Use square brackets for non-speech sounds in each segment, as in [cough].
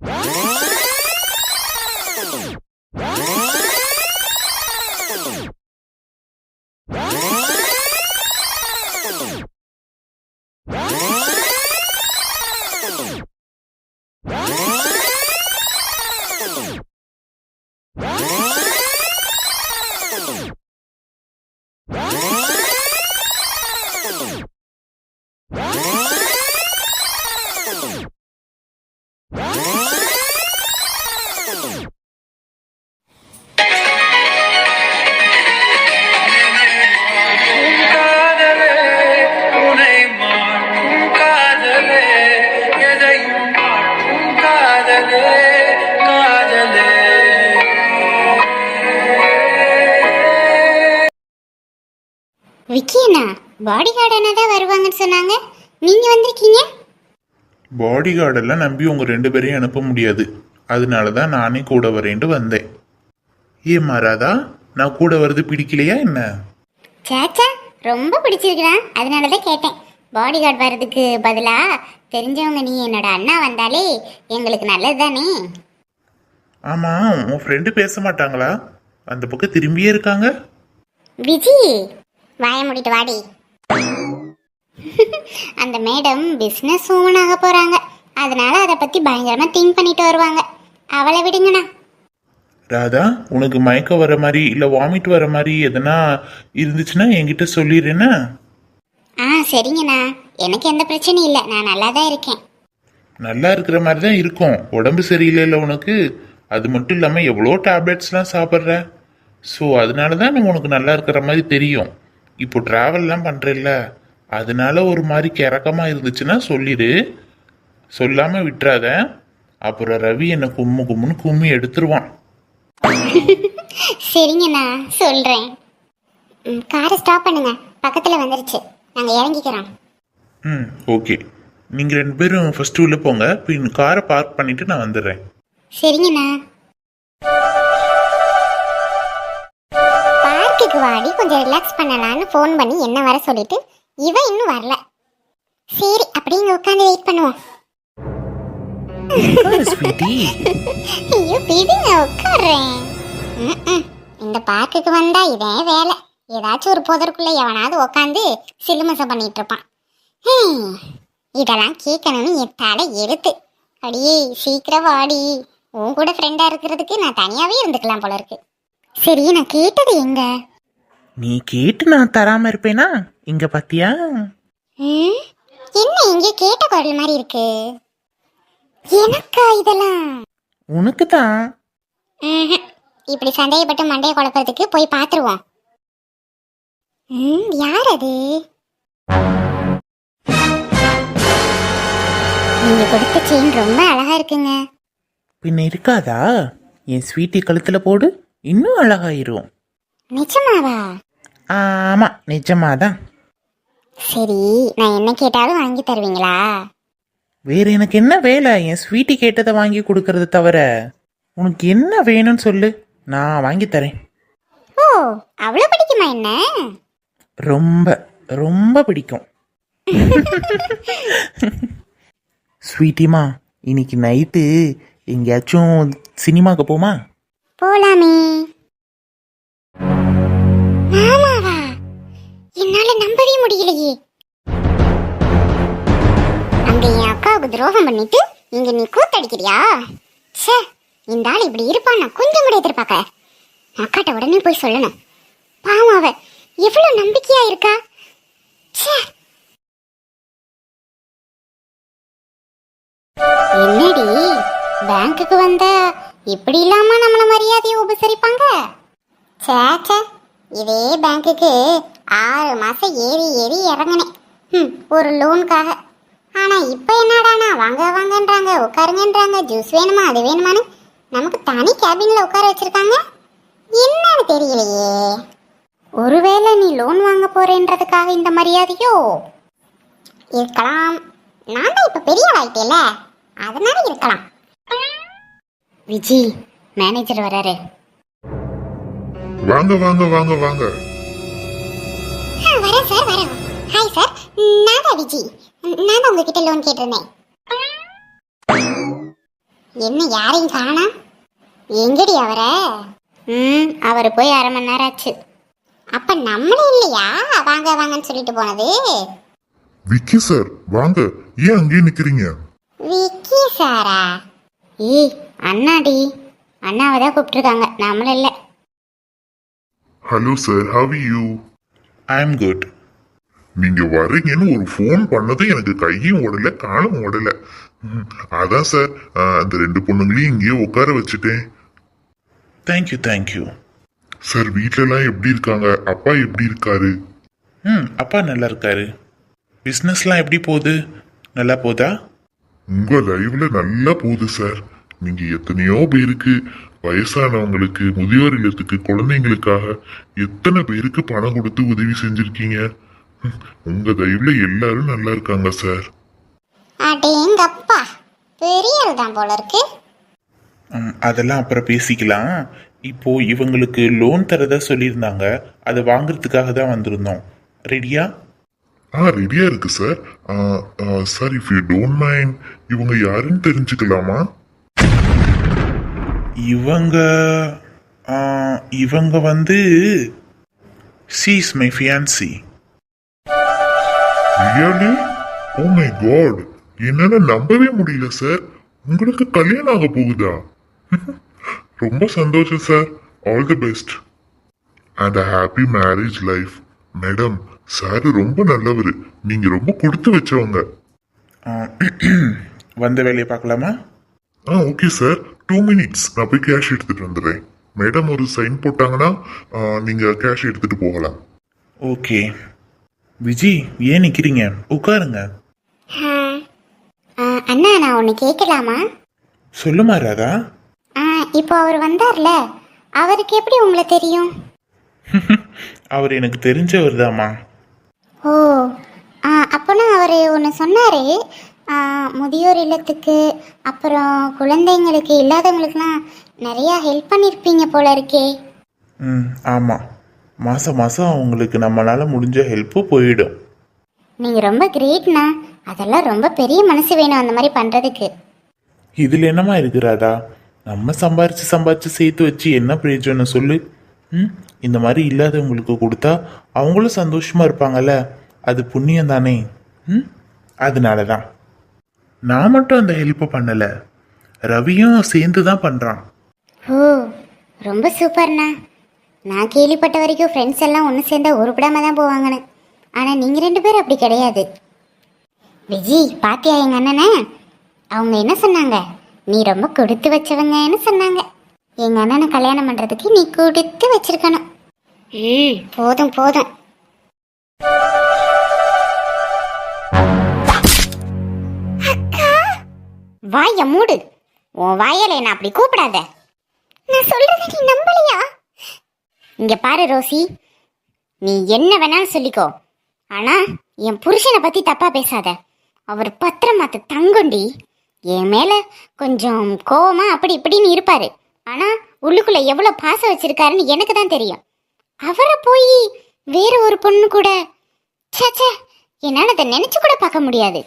Oh! Body guard அண்ணா தான் வருவாங்கன்னு சொன்னாங்க. நீங்க வந்திருக்கீங்க? பாடி கார்டெல்லாம் நம்பி உங்கள் ரெண்டு பேரையும் அனுப்ப முடியாது. அதனால தான் நானே கூட வரேன்ட்டு வந்தேன். ஏன் மாறாதா நான் கூட வர்றது பிடிக்கலையா என்ன? சேச்சா ரொம்ப பிடிச்சிருக்குதான் அதனால தான் கேட்டேன். பாடி கார்டு வர்றதுக்கு பதிலா தெரிஞ்சவங்க நீ என்னோட அண்ணா வந்தாலே எங்களுக்கு நல்லது தானே? ஆமாம் உன் ஃப்ரெண்டு பேச மாட்டாங்களா? அந்த பக்கம் திரும்பியே இருக்காங்க. விஜி வாய மூடிட்டு வாடி. [laughs] அந்த மேடம் பிஸ்னஸ் உமன் ஆக போறாங்க. அதனால அதை பத்தி பயங்கரமா திங்க் பண்ணிட்டு வருவாங்க. அவளை விடுங்கண்ணா. ராதா உனக்கு மயக்கம் வர மாதிரி இல்லை வாமிட் வர மாதிரி எதனா இருந்துச்சுன்னா என்கிட்ட சொல்லிடுறேன்னா? ஆ சரிங்கண்ணா. எனக்கு எந்த பிரச்சனையும் இல்லை. நான் நல்லா தான் இருக்கேன். நல்லா இருக்கிற மாதிரி தான் இருக்கும். உடம்பு சரியில்லைல்ல உனக்கு. அது மட்டும் இல்லாமல் எவ்வளோ டேப்லெட்ஸ்லாம் சாப்பிட்ற? ஸோ அதனால தான் உனக்கு நல்லா இருக்கிற மாதிரி தெரியும். இப்போ ட்ராவல்லாம் பண்ணுறல்ல அதனால ஒரு மாதிரி கிறக்கமாக இருந்துச்சுன்னா சொல்லிடு. சொல்லாமல் விட்டுறாத. அப்புறம் ரவி என்னை கும்மு கும்முன்னு கும்மி எடுத்துருவான். [laughs] சரிங்கண்ணா சொல்கிறேன் காரை ஸ்டாப் பண்ணுங்க. பக்கத்தில் வந்துருச்சு. நாங்கள் இறங்கிக்கிறோம். ம் ஓகே. நீங்கள் ரெண்டு பேரும் ஃபஸ்ட்டு உள்ளே போங்க. பின் காரை பார்க் பண்ணிவிட்டு நான் வந்துடுறேன். சரிங்கண்ணா. பார்க்குக்கு வாடி கொஞ்சம் ரிலாக்ஸ் பண்ணலான்னு ஃபோன் பண்ணி என்ன வர சொல்லிட்டு இவ இன்னும் வரல. சரி அப்படியே உட்காந்து வெயிட் பண்ணுவோம். ஐயோ பிடிங்க உட்காடுறேன். இந்த பார்க்குக்கு வந்தா இதே வேலை. ஏதாச்சும் ஒரு புதருக்குள்ள எவனாவது உட்காந்து சிலுமசம் பண்ணிட்டு இருப்பான். இதெல்லாம் கேட்கணும்னு என் தலை எழுத்து அடியே சீக்கிரம் வாடி. உன் கூட ஃப்ரெண்டா இருக்கிறதுக்கு நான் தனியாவே இருந்துக்கலாம் போல இருக்கு. சரி நான் கேட்டது எங்க? நீ கேட்டு நான் தராம இருப்பேனா? இங்க பாத்தியா? ம்? என்ன இங்கே கேட்ட குரல் மாதிரி இருக்கு? எனக்கா இதெல்லாம்? உனக்கு தான் ம்ஹும். இப்படி சந்தேகப்பட்டு மண்டைய குழப்பறதுக்கு போய் பார்த்துருவோம் ம் யார் அது? நீங்க கொடுத்த செயின் ரொம்ப அழகா இருக்குங்க. பின்ன இருக்காதா? என் ஸ்வீட்டி கழுத்துல போடு இன்னும் அழகாயிரும். நிஜமாவா? ஆமா நிஜமாதான். சரி நான் என்ன கேட்டாலும் வாங்கி தருவீங்களா? வேற எனக்கு என்ன வேலை? என் ஸ்வீட்டி கேட்டதை வாங்கி கொடுக்கறது தவிர உனக்கு என்ன வேணும்னு சொல்லு. நான் வாங்கி தரேன். ஓ அவ்வளோ பிடிக்குமா என்ன? ரொம்ப ரொம்ப பிடிக்கும். ஸ்வீட்டிமா இன்னைக்கு நைட்டு எங்கேயாச்சும் சினிமாக்கு போமா? போலாமே. என்னால நம்பவே முடியலையே. அங்க என் அக்காவுக்கு துரோகம் பண்ணிட்டு இங்க நீ கூத்தடிக்கிறியா? ச்சே இந்த ஆள் இப்படி இருப்பான் நான் கொஞ்சம் கூட எதிர்பார்க்க அக்காட்ட உடனே போய் சொல்லணும். பாவம் அவ. எவ்வளவு நம்பிக்கையா இருக்கா? ச்சே. என்னடி பேங்க்குக்கு வந்த இப்படி இல்லாம நம்மள மரியாதையை உபசரிப்பாங்க? சே சே இதே பேங்க்குக்கு ஆறு மாதம் ஏறி ஏறி இறங்கினேன். ம், ஒரு லோனுக்காக ஆனால் இப்போ என்னடானா வாங்க வாங்கன்றாங்க உட்காருங்கன்றாங்க ஜூஸ் வேணுமா அது வேணுமான்னு நமக்கு தனி கேபினில் உட்கார வச்சுருக்காங்க. என்னன்னு தெரியலையே. ஒருவேளை நீ லோன் வாங்க போறேன்றதுக்காக இந்த மரியாதையோ? இருக்கலாம். நான் தான் இப்போ பெரிய ஆளாயிட்டேல அதனால இருக்கலாம். விஜி மேனேஜர் வராரு. வாங்க வாங்க வாங்க வாங்க. வரேன் சார் வரேன். ஹாய் சார் நான் தான் விஜி. நான் தான் உங்ககிட்ட லோன் கேட்டிருந்தேன். என்ன யாரையும் காணா? எங்கடி அவர? ம் அவர் போய் அரை மணி நேரம் ஆச்சு. அப்ப நம்மளும் இல்லையா? வாங்க வாங்கன்னு சொல்லிட்டு போனது. விக்கி சார் வாங்க. ஏன் அங்கேயே நிக்கிறீங்க? விக்கி சாரா ஏய் அண்ணாடி. அண்ணாவை தான் கூப்பிட்டுருக்காங்க. நம்மள இல்லை. Hello sir how you I am good நீங்க வர்றீங்கன்னு ஒரு ஃபோன் பண்ணது எனக்கு கையும் ஓடல காலும் ஓடல. அதான் சார் அந்த ரெண்டு பொண்ணுங்களையும் இங்கேயே உட்கார வச்சுட்டேன். தேங்க்யூ தேங்க்யூ சார் வீட்ல எல்லாம் எப்படி இருக்காங்க? அப்பா எப்படி இருக்காரு? ம் அப்பா நல்லா இருக்காரு. பிஸ்னஸ்லாம் எப்படி போகுது? நல்லா போதா? உங்க லைவ்ல நல்லா போகுது சார் நீங்க எத்தனையோ பேருக்கு வயசானவங்களுக்கு முதியோர் இல்லத்துக்கு குழந்தைங்களுக்காக எத்தனை பேருக்கு பணம் கொடுத்து உதவி செஞ்சிருக்கீங்க? உங்க லைவ்ல எல்லாரும் நல்லா இருக்காங்க சார். அடேங்கப்பா பெரிய ஆள் தான் போல இருக்கு. ம், அதெல்லாம் அப்புறம் பேசிக்கலாம். இப்போ இவங்களுக்கு லோன் தரதா சொல்லியிருந்தாங்க. அதை வாங்குறதுக்காக தான் வந்திருந்தோம். ரெடியா ஆ ரெடியா இருக்கு sir. Sir if you don't mind இவங்க யாருன்னு தெரிஞ்சுக்கலாமா? இவங்க இவங்க வந்து she's my fiancee really oh my God என்னால நம்பவே முடியல சார் உங்களுக்கு கல்யாணம் ஆக போகுதா? [laughs] ரொம்ப சந்தோஷம் sir all the best and happy marriage life madam sir ரொம்ப நல்லவர். நீங்க ரொம்ப கொடுத்து வச்சவங்க. [clears throat] வந்த வேலையை பார்க்கலாமா? ஆ ஓகே சார் டூ மினிட்ஸ் நான் போய் கேஷ் எடுத்துட்டு வந்துடுறேன். மேடம் ஒரு சைன் போட்டாங்கன்னா ஆ, நீங்க கேஷ் எடுத்துட்டு போகலாம். ஓகே விஜி ஏன் நிற்கிறீங்க உட்காருங்க. அண்ணா நான் ஒன்று கேட்கலாமா? சொல்லுமா ராதா. ஆ இப்போ அவர் வந்தார்ல. அவருக்கு எப்படி உங்களை தெரியும்? [laughs] அவர் எனக்கு தெரிஞ்சவர் தாம்மா ஓ ஆ அப்போனா அவர் ஒன்று சொன்னார். முதியோர் இல்லத்துக்கு அப்புறம் குழந்தைங்களுக்கு இல்லாதவங்களுக்குலாம் நிறையா ஹெல்ப் பண்ணியிருப்பீங்க போல இருக்கே. ம் ஆமாம் மாதம் மாதம் அவங்களுக்கு நம்மளால் முடிஞ்ச ஹெல்ப்பு போயிடும். நீங்கள் ரொம்ப கிரேட்ண்ணா அதெல்லாம் ரொம்ப பெரிய மனசு வேணும் அந்த மாதிரி பண்ணுறதுக்கு இதில் என்னம்மா இருக்கு ராதா நம்ம சம்பாரிச்சு சம்பாரிச்சு சேர்த்து வச்சு என்ன பிரயோஜனம் சொல்லு. ம் இந்த மாதிரி இல்லாதவங்களுக்கு கொடுத்தா அவங்களும் சந்தோஷமா இருப்பாங்கல்ல. அது புண்ணியம் தானே. ம் அதனால தான் நான் மட்டும் அந்த ஹெல்ப்பை பண்ணலை. ரவியும் சேர்ந்து தான் பண்ணுறான் ஓ ரொம்ப சூப்பர்ண்ணா. நான் கேள்விப்பட்ட வரைக்கும் ஃப்ரெண்ட்ஸ் எல்லாம் ஒன்று சேர்ந்தா உருப்படாம தான் போவாங்கன்னு. ஆனால் நீங்கள் ரெண்டு பேரும் அப்படி கிடையாது. விஜி பாத்தியா எங்கள் அண்ணனை? அவங்க என்ன சொன்னாங்க? நீ ரொம்ப கொடுத்து வச்சவங்கன்னு சொன்னாங்க. எங்கள் அண்ணனை கல்யாணம் பண்ணுறதுக்கு நீ கொடுத்து வச்சிருக்கணும். ம். போதும் போதும். வாய மூடு. உன் வாயால என்ன அப்படி கூப்பிடாத. நான் சொல்றத நீ நம்பலையா? இங்க பாரு ரோசி. நீ என்ன வேணாலும் சொல்லிக்கோ. ஆனா என் புருஷனை பத்தி தப்பா பேசாத. அவர் பத்திரமாத்த தங்குண்டி. என் மேல கொஞ்சம் கோவமா அப்படி இப்படின்னு இருப்பாரு. ஆனா உள்ளுக்குள்ள எவ்வளவு பாசம் வச்சிருக்காருன்னு எனக்கு தான் தெரியும். அவரை போய் வேற ஒரு பொண்ணு கூட ச்சே ச்சே என்னால அதை நினைச்சு கூட பார்க்க முடியாது.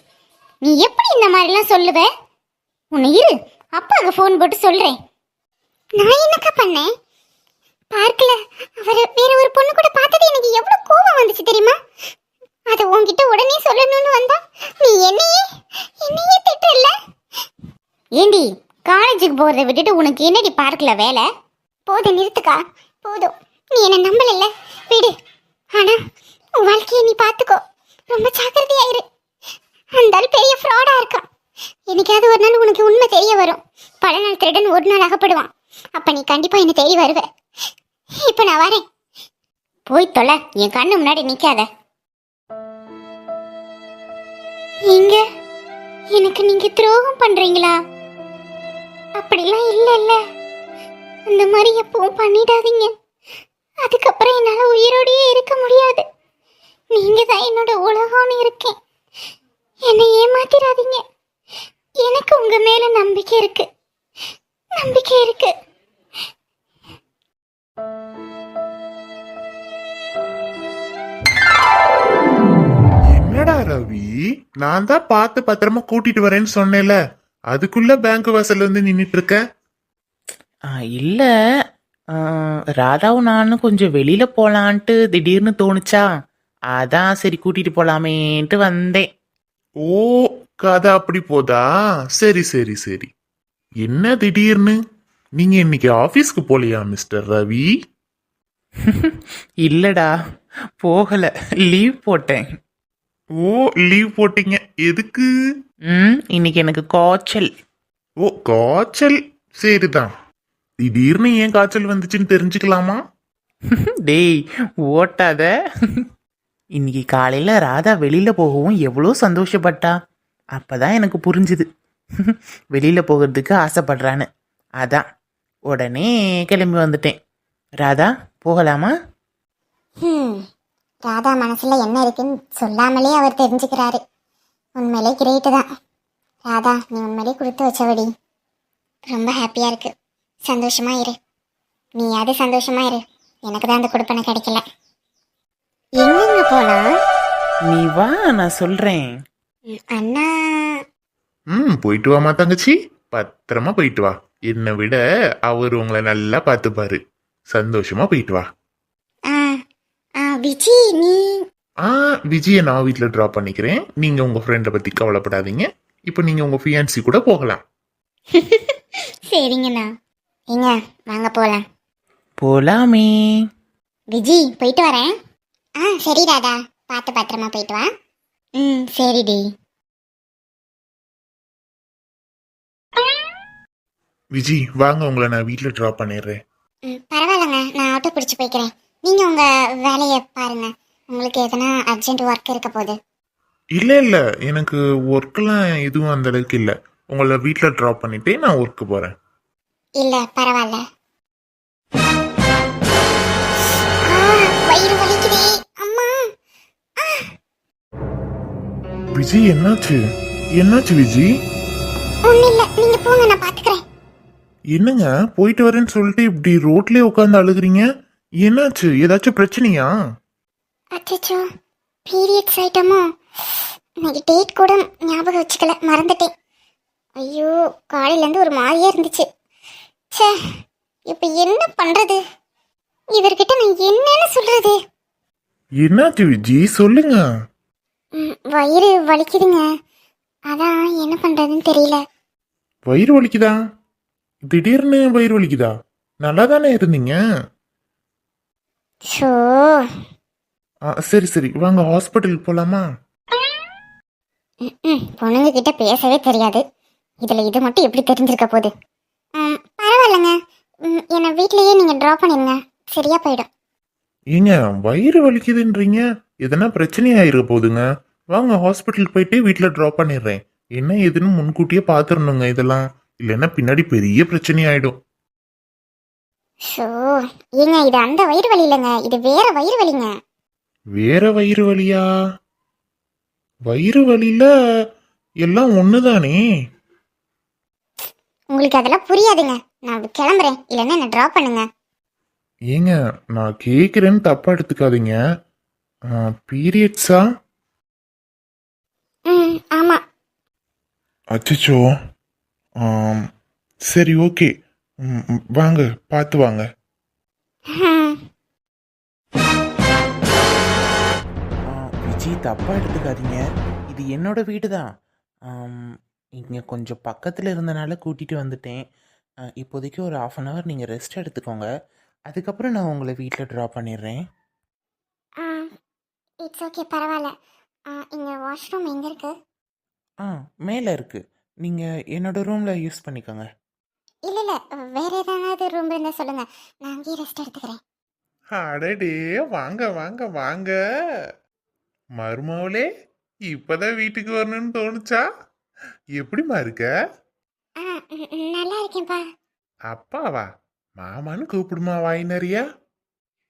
நீ எப்படி இந்த மாதிரிலாம் சொல்லுவேன் உன்னை இரு. அப்பாவுக்கு ஃபோன் போட்டு சொல்கிறேன் நான் என்னக்கா பண்ணேன்? பார்க்கல. அவரை வேற ஒரு பொண்ணு கூட பார்த்தது எனக்கு எவ்வளோ கோபம் வந்துச்சு தெரியுமா? அதை உன்கிட்ட உடனே சொல்லணும்னு வந்தா நீ என்னையே என்னையே திட்டல? ஏண்டி காலேஜுக்கு போகிறத விட்டுட்டு உனக்கு என்னடி பார்க்கல வேலை? போதும் நிறுத்துக்கா. போதும். நீ என்னை நம்பலைல்ல. விடு. ஆனால் உன் வாழ்க்கையை நீ பார்த்துக்கோ. ரொம்ப ஜாக்கிரதையாயிரு அந்த பெரிய ஃப்ராடாக இருக்கான். என்னைக்காவது ஒரு நாள் உனக்கு உண்மை தெரிய வரும். பல நாள் திருடன் ஒரு நாள் அகப்படுவான். அப்ப நீ கண்டிப்பா என்ன தேடி வருவ. இப்ப நான் வரேன். போய் தொலை. என் கண்ணு முன்னாடி நிக்காத. நீங்க எனக்கு நீங்க துரோகம் பண்றீங்களா? அப்படிலாம் இல்ல இல்ல. அந்த மாதிரி எப்பவும் பண்ணிடாதீங்க. அதுக்கப்புறம் என்னால உயிரோடயே இருக்க முடியாது. நீங்க தான் என்னோட உலகம்னு இருக்கேன். என்னை ஏமாத்திராதீங்க எனக்கு உங்க மேல நம்பிக்கை இருக்கு. நம்பிக்கை இருக்கு. என்னடா ரவி? நான் தான் பார்த்து பத்திரமா கூட்டிட்டு வரேன்னு சொன்னேன்ல. அதுக்குள்ள பேங்க் வாசல்ல வந்து நின்னுட்டு இருக்க ஆ, இல்ல. ராதாவும் நானும் கொஞ்சம் வெளியில போலான்ட்டு திடீர்னு தோணுச்சா? அதான் சரி கூட்டிட்டு போலாமேன்ட்டு வந்தேன். ஓ கதை அப்படி போதா? சரி சரி சரி. என்ன திடீர்னு? நீங்க இன்னைக்கு ஆபீஸ்க்கு போலியா மிஸ்டர் ரவி? [laughs] இல்லடா போகல. லீவ் போட்டேன். ஓ லீவ் போட்டீங்க. எதுக்கு? ம் இன்னைக்கு எனக்கு காய்ச்சல். ஓ காய்ச்சல்? சரிதான். திடீர்னு ஏன் காய்ச்சல் வந்துச்சுன்னு தெரிஞ்சுக்கலாமா? [laughs] டேய் ஓட்டாத. [laughs] இன்னைக்கு காலையில ராதா வெளியில போகவும் எவ்வளோ சந்தோஷப்பட்டா. அப்பதான் எனக்கு புரிஞ்சுது. வெளியில போகிறதுக்கு ஆசைப்படுறான்னு. அதான். உடனே கிளம்பி வந்துட்டேன். ராதா போகலாமா? ராதா மனசுல என்ன இருக்குன்னு சொல்லாமலே அவர் தெரிஞ்சுக்கிறாரு. உண்மையிலே கிரேட்டு தான். ராதா நீ உண்மையிலே கொடுத்து வச்சவடி ரொம்ப ஹாப்பியா இருக்கு. சந்தோஷமா இரு. நீ அது சந்தோஷமா இரு. எனக்கு தான் அந்த கொடுப்பனை கிடைக்கல. எங்கெங்க போனா? நீ வா நான் சொல்றேன். அண்ணா. ம் போயிட்டு வாமா தங்கச்சி. பத்திரமா போயிட்டு வா. என்னை விட அவர் உங்களை நல்லா பார்த்துப்பாரு. சந்தோஷமா போயிட்டு வா. ஆ ஆ விஜி நீ? ஆ விஜயை நான் வீட்டில் ட்ராப் பண்ணிக்கிறேன். நீங்க உங்க ஃப்ரெண்டை பத்தி கவலைப்படாதீங்க. இப்போ நீங்க உங்க ஃபியான்சி கூட போகலாம். [laughs] சரிங்கண்ணா. ஏங்க வாங்க போலாம். போலாமே. விஜி போயிட்டு வரேன். ஆ சரி ராதா. பார்த்து பத்திரமா போயிட்டு வா. ம் சரிடி. விஜி வாங்க உங்களை நான் வீட்டில் ட்ராப் பண்ணிடுறேன். ம் பரவாயில்லைங்க. நான் ஆட்டோ பிடிச்சி போய்க்கிறேன். நீங்கள் உங்கள் வேலையை பாருங்க. உங்களுக்கு எதனா அர்ஜென்ட் ஒர்க் இருக்க போகுது. இல்லை இல்லை. எனக்கு ஒர்க்கெல்லாம் எதுவும் அந்த அளவுக்கு இல்லை. உங்களை வீட்டில் ட்ராப் பண்ணிட்டு நான் ஒர்க்கு போகிறேன் இல்லை பரவாயில்ல. ஆ, வயிறு வலிக்குதே விஜி என்னாச்சு? என்னாச்சு விஜி? என்னங்க? போயிட்டு வரேன்னு சொல்லிட்டு இப்படி ரோட்லயே உட்காந்து அழுகுறீங்க? என்னாச்சு? ஏதாச்சும் பிரச்சனையா? அச்சோ பீரியட்ஸ் ஐட்டமோ? இன்னைக்கு டேட் கூட ஞாபகம் வச்சுக்கல மறந்துட்டேன். ஐயோ காலையிலேருந்து ஒரு மாதிரியா இருந்துச்சு. ச்சே இப்போ என்ன பண்ணுறது இவர்கிட்ட நான் என்னன்னு சொல்கிறது என்னாச்சு விஜி? சொல்லுங்க. வயிறு வலிக்குதுங்க. அதான் என்ன பண்ணுறதுன்னு தெரியல. வயிறு வலிக்குதா? திடீர்னு வயிறு வலிக்குதா? நல்லா தானே இருந்தீங்க? ஷோ. ஆ, சரி சரி. வாங்க ஹாஸ்பிட்டல் போலாமா? பொண்ணுங்க கிட்ட பேசவே தெரியாது. இதில் இது மட்டும் எப்படி தெரிஞ்சிருக்க போகுது? ம், பரவாயில்லைங்க. ம், என்னை வீட்லேயே நீங்கள் ட்ராப் பண்ணிடுங்க சரியா போயிடும். ஏங்க வயிறு வலிக்குதுன்றீங்க? எதனா பிரச்சனையாயிருக்க போகுதுங்க வாங்க ஹாஸ்பிட்டல் போயிட்டு வீட்டில் ட்ராப் பண்ணிடுறேன் என்ன ஏதுன்னு முன்கூட்டியே பார்த்துடணுங்க இதெல்லாம். இல்லைன்னா பின்னாடி பெரிய பிரச்சனை ஆயிடும் ஷோ ஏங்க இது அந்த வயிறு வலி இல்லைங்க. இது வேற வயிறு வலிங்க. வேற வயிறு வலியா? வயிறு வலியில எல்லாம் ஒண்ணுதானே? உங்களுக்கு அதெல்லாம் புரியாதுங்க. நான் கிளம்புறேன். இல்லைன்னா என்னை ட்ராப் பண்ணுங்க. ஏங்க நான் கேக்குறேன்னு தப்பா எடுத்துக்காதீங்க. பீரியட்ஸா? ம் ஆமாம் அச்சச்சோ. ஆம், சரி ஓகே. வாங்க பார்த்து வாங்க. ம் ஆ, விஜய் தப்பா எடுத்துக்காதீங்க. இது என்னோட வீடு தான் இங்கே கொஞ்சம் பக்கத்தில் இருந்தனால கூட்டிகிட்டு வந்துட்டேன். இப்போதைக்கு ஒரு ஆஃப் அன் ஹவர் நீங்கள் ரெஸ்ட் எடுத்துக்கோங்க. அதுக்கப்புறம் நான் உங்களை வீட்டில் ட்ராப் பண்ணிடுறேன். இட்ஸ் ஓகே பரவாயில்ல. இங்கே வாஷ்ரூம் எங்கே இருக்கு? ஆ மேலே இருக்குது நீங்கள் என்னோட ரூமில் யூஸ் பண்ணிக்கோங்க. இல்லை இல்லை வேற ஏதாவது ரூம் இருந்தால் சொல்லுங்கள் நான் அங்கேயே ரெஸ்ட் எடுத்துக்கிறேன். அடடே வாங்க வாங்க வாங்க. மருமவளே இப்பதான் வீட்டுக்கு வரணும்னு தோணுச்சா? எப்படிம்மா இருக்க? நல்லா இருக்கேன்ப்பா. அப்பாவா? மாமான்னு கூப்பிடுமா வாய் நிறையா?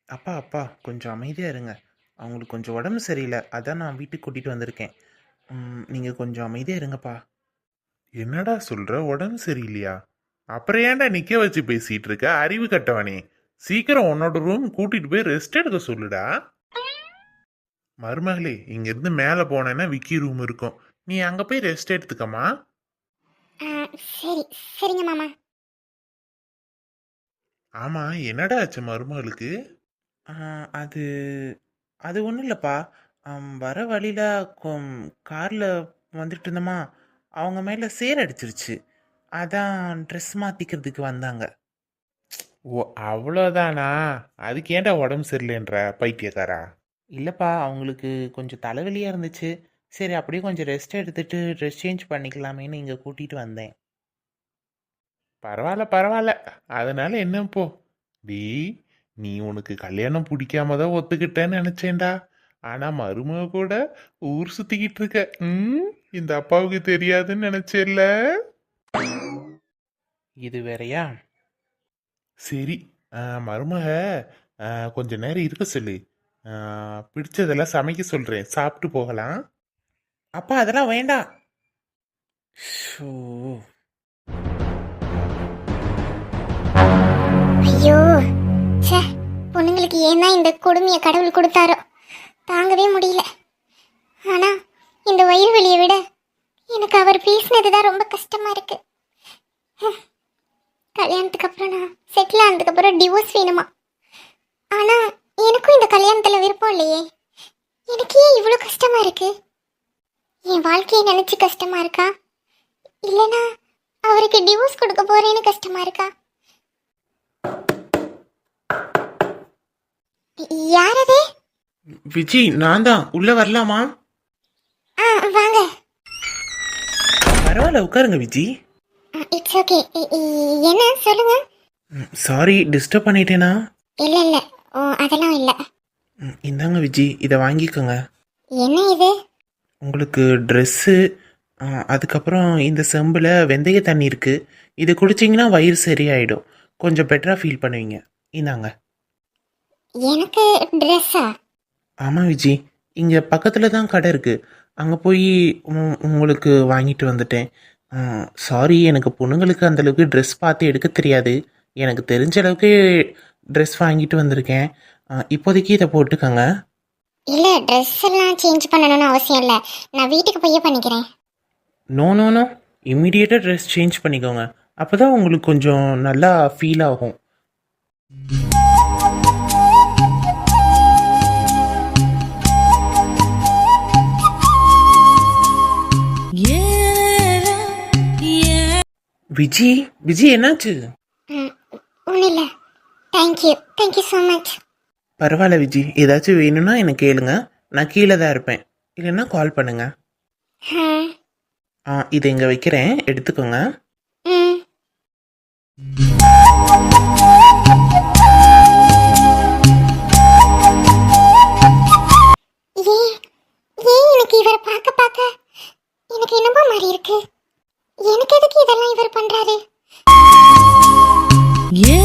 அப்பா அப்பா கொஞ்சம் அமைதியாக இருங்க. அவங்களுக்கு கொஞ்சம் உடம்பு சரியில்லை. அதான் நான் வீட்டுக்கு கூட்டிகிட்டு வந்திருக்கேன். நீங்கள் கொஞ்சம் அமைதியாக இருங்கப்பா. என்னடா சொல்கிற உடம்பு சரியில்லையா? அப்புறம் ஏன்டா நிற்க வச்சு பேசிகிட்டு இருக்க? அறிவு கட்டவனே. சீக்கிரம் உன்னோட ரூம் கூட்டிகிட்டு போய் ரெஸ்ட் எடுக்க சொல்லுடா. மருமகளே இங்கேருந்து மேலே போனேன்னா விக்கி ரூம் இருக்கும். நீ அங்கே போய் ரெஸ்ட் எடுத்துக்கம்மா. சரி. சரிங்க மாமா. ஆமா என்னடா ஆச்சு மருமகளுக்கு? அது அது ஒன்றும் இல்லைப்பா. வர வழியில் காரில் வந்துட்டு இருந்தோமா அவங்க மேலே சேர் அடிச்சிருச்சு. அதான் ட்ரெஸ் மாற்றிக்கிறதுக்கு வந்தாங்க. ஓ அவ்வளோதானா அதுக்கு ஏன்டா உடம்பு சரியில்லைன்ற பைத்தியக்காரா? இல்லைப்பா அவங்களுக்கு கொஞ்சம் தலைவலியாக இருந்துச்சு. சரி அப்படியே கொஞ்சம் ரெஸ்ட் எடுத்துட்டு ட்ரெஸ் சேஞ்ச் பண்ணிக்கலாமேன்னு இங்கே கூட்டிகிட்டு வந்தேன். பரவாயில்ல பரவாயில்ல. அதனால என்ன போ? டி நீ உனக்கு கல்யாணம் பிடிக்காம தான் ஒத்துக்கிட்டேன்னு நினைச்சேன்டா. ஆனா மருமக கூட ஊர் சுத்திக்கிட்டு இருக்க. ம்? இந்த அப்பாவுக்கு தெரியாதுன்னு நினைச்சேல்ல? இது வேறயா? சரி மருமக கொஞ்ச நேரம் இருக்க சொல்லு. பிடிச்சதெல்லாம் சமைக்க சொல்றேன். சாப்பிட்டு போகலாம். அப்பா அதெல்லாம் வேண்டாம். ஷோ. கொடுமையை கடவுள் கொடுத்தாரோ? தாங்கவே முடியல. ஆனா இந்த வயிறு வலியை விட எனக்கு அவர் பேசினது தான் ரொம்ப கஷ்டமா இருக்கு. கல்யாணத்துக்கு அப்புறம் நான் செட்டில் ஆனதுக்கு அப்புறம் டிவோர்ஸ் வேணுமா? ஆனா எனக்கும் இந்த கல்யாணத்துல விருப்பம் இல்லையே. எனக்கு ஏன் இவ்வளோ கஷ்டமா இருக்கு? என் வாழ்க்கையை நினைச்சு கஷ்டமா இருக்கா? இல்லனா அவருக்கு டிவோர்ஸ் கொடுக்க போறேன்னு கஷ்டமா இருக்கா? யார் அது விஜி நான் தான். உள்ளே வரலாமா? ஆ வாங்க. பரவாயில்ல உட்காருங்க விஜி. It's okay. என்ன? சொல்லுங்க. சாரி டிஸ்டர்ப் பண்ணிட்டேனா? இல்ல இல்ல. ஓ அதெல்லாம் இல்ல. இந்தாங்க விஜி இதை வாங்கிக்கோங்க. என்ன இது? உங்களுக்கு ட்ரெஸ்ஸு அதுக்கப்புறம் இந்த செம்பில் வெந்தய தண்ணி இருக்குது இது குடிச்சிங்கன்னா வயிறு சரியாயிடும். கொஞ்சம் பெட்டராக ஃபீல் பண்ணுவீங்க. இந்தாங்க. எனக்கு ட்ரெஸ்ஸா ஆமாம் விஜி. இங்கே பக்கத்தில் தான் கடை இருக்குது அங்கே போய் உங்களுக்கு வாங்கிட்டு வந்துட்டேன். சாரி எனக்கு பொண்ணுங்களுக்கு அந்தளவுக்கு ட்ரெஸ் பார்த்து எடுக்க தெரியாது. எனக்கு தெரிஞ்ச அளவுக்கு ட்ரெஸ் வாங்கிட்டு வந்திருக்கேன். இப்போதைக்கு இதை போட்டுக்கோங்க. இல்ல ட்ரெஸ் எல்லாம் சேஞ்ச் பண்ணணும்னு அவசியம் இல்ல. நான் வீட்டுக்கு போய் பண்ணிக்கிறேன். நோ நோ நோ இம்மிடியேட்டாக ட்ரெஸ் சேஞ்ச் பண்ணிக்கோங்க. அப்போ தான் உங்களுக்கு கொஞ்சம் நல்லா ஃபீல் ஆகும். விஜி விஜி என்னாச்சு? ஒன்றும் இல்லை தேங்க்யூ தேங்க்யூ ஸோ மச் பரவாயில்ல விஜி. ஏதாச்சும் வேணும்னா எனக்கு கேளுங்க. நான் கீழே தான் இருப்பேன். இல்லைன்னா கால் பண்ணுங்க. ஆ. இதை இங்கே வைக்கிறேன். எடுத்துக்கோங்க. ஏன் ஏன் எனக்கு இவரை பார்க்க பார்க்க எனக்கு என்னமோ மாதிரி இருக்கு. எனக்கு எதுக்கு இதெல்லாம் இவர் பண்றாரு ஏ.